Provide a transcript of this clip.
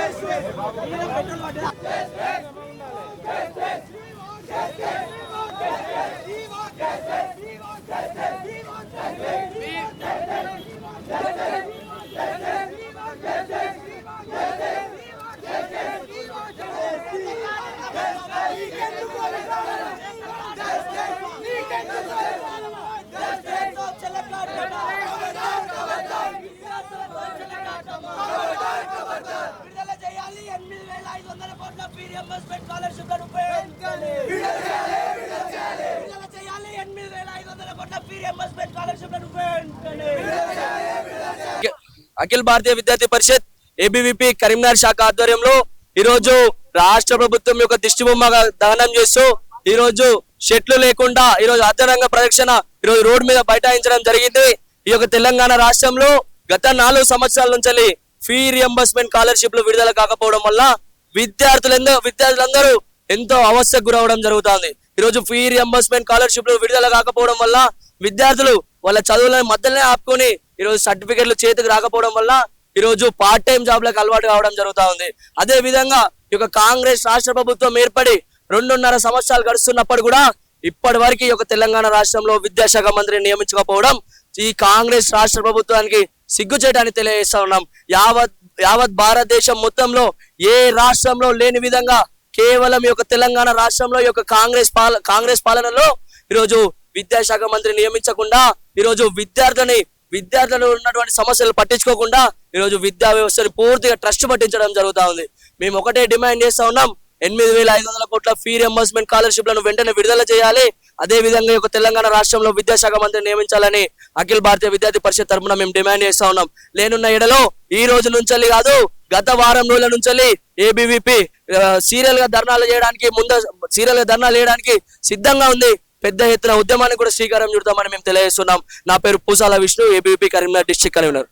విడుదల ఐదు వందల కోట్ల స్కాలర్షిప్లను విడుదల చేయాలి. ఎనిమిది వేల ఐదు వందల కోట్ల స్కాలర్షిప్లను అఖిల భారతీయ విద్యార్థి పరిషత్ ఏబీవీపీ కరీంనగర్ శాఖ ఆధ్వర్యంలో ఈ రోజు రాష్ట్ర ప్రభుత్వం యొక్క దిష్టి బొమ్మగా దహనం చేస్తూ ఈ రోజు షెట్లు లేకుండా ఈరోజు రోజు ప్రదక్షణ ప్రదక్షిణ ఈ రోజు రోడ్డు మీద బైఠాయించడం జరిగింది. ఈ యొక్క తెలంగాణ రాష్ట్రంలో గత నాలుగు సంవత్సరాల నుంచి ఫీ రియంబర్స్మెంట్ స్కాలర్షిప్లు విడుదల కాకపోవడం వల్ల విద్యార్థులందరూ విద్యార్థులందరూ ఎంతో అవస్థకు గురవడం జరుగుతుంది. ఈ రోజు ఫీ రియంబర్స్మెంట్ స్కాలర్షిప్లు విడుదల కాకపోవడం వల్ల విద్యార్థులు వాళ్ళ చదువులను మధ్యలోనే ఆపుకొని ఈరోజు సర్టిఫికెట్లు చేతికి రాకపోవడం వల్ల ఈరోజు పార్ట్ టైం జాబ్లకు అలవాటు కావడం జరుగుతూ ఉంది అదే విధంగా ఈ యొక్క కాంగ్రెస్ రాష్ట్ర ప్రభుత్వం ఏర్పడి రెండున్నర సంవత్సరాలు గడుస్తున్నప్పుడు కూడా ఇప్పటి వరకు ఈ యొక్క తెలంగాణ రాష్ట్రంలో విద్యాశాఖ మంత్రిని నియమించకపోవడం ఈ కాంగ్రెస్ రాష్ట్ర ప్రభుత్వానికి సిగ్గుచేయడానికి తెలియజేస్తా ఉన్నాం. యావత్ యావత్ భారతదేశం మొత్తంలో ఏ రాష్ట్రంలో లేని విధంగా కేవలం ఈ యొక్క తెలంగాణ రాష్ట్రంలో ఈ యొక్క కాంగ్రెస్ పాల కాంగ్రెస్ పాలనలో ఈరోజు విద్యాశాఖ మంత్రి నియమించకుండా ఈరోజు విద్యార్థిని విద్యార్థులు ఉన్నటువంటి సమస్యలు పట్టించుకోకుండా ఈరోజు విద్యా వ్యవస్థని పూర్తిగా ట్రస్ట్ పట్టించడం జరుగుతూ ఉంది. మేము ఒకటే డిమాండ్ చేస్తా ఉన్నాం ఎనిమిది వేల ఐదు వందల కోట్ల ఫీ రియంబర్స్మెంట్ స్కాలర్షిప్లను వెంటనే విడుదల చేయాలి. అదే విధంగా ఈ యొక్క తెలంగాణ రాష్ట్రంలో విద్యాశాఖ మంత్రి నియమించాలని అఖిల భారతీయ విద్యార్థి పరిషత్ తరఫున మేము డిమాండ్ చేస్తా ఉన్నాం. లేనున్న ఎడలో ఈ రోజు నుంచి కాదు గత వారం రోజుల నుంచి ఏబీవీపీ సీరియల్గా ధర్నాలు చేయడానికి ముందు సీరియల్గా ధర్నాలు చేయడానికి సిద్ధంగా ఉంది. పెద్ద ఎత్తున ఉద్యమానికి కూడా శ్రీకారం చుడతామని మేము తెలియజేస్తున్నాం. నా పేరు Pusala Vishnu ABVP Karimnagar district convener.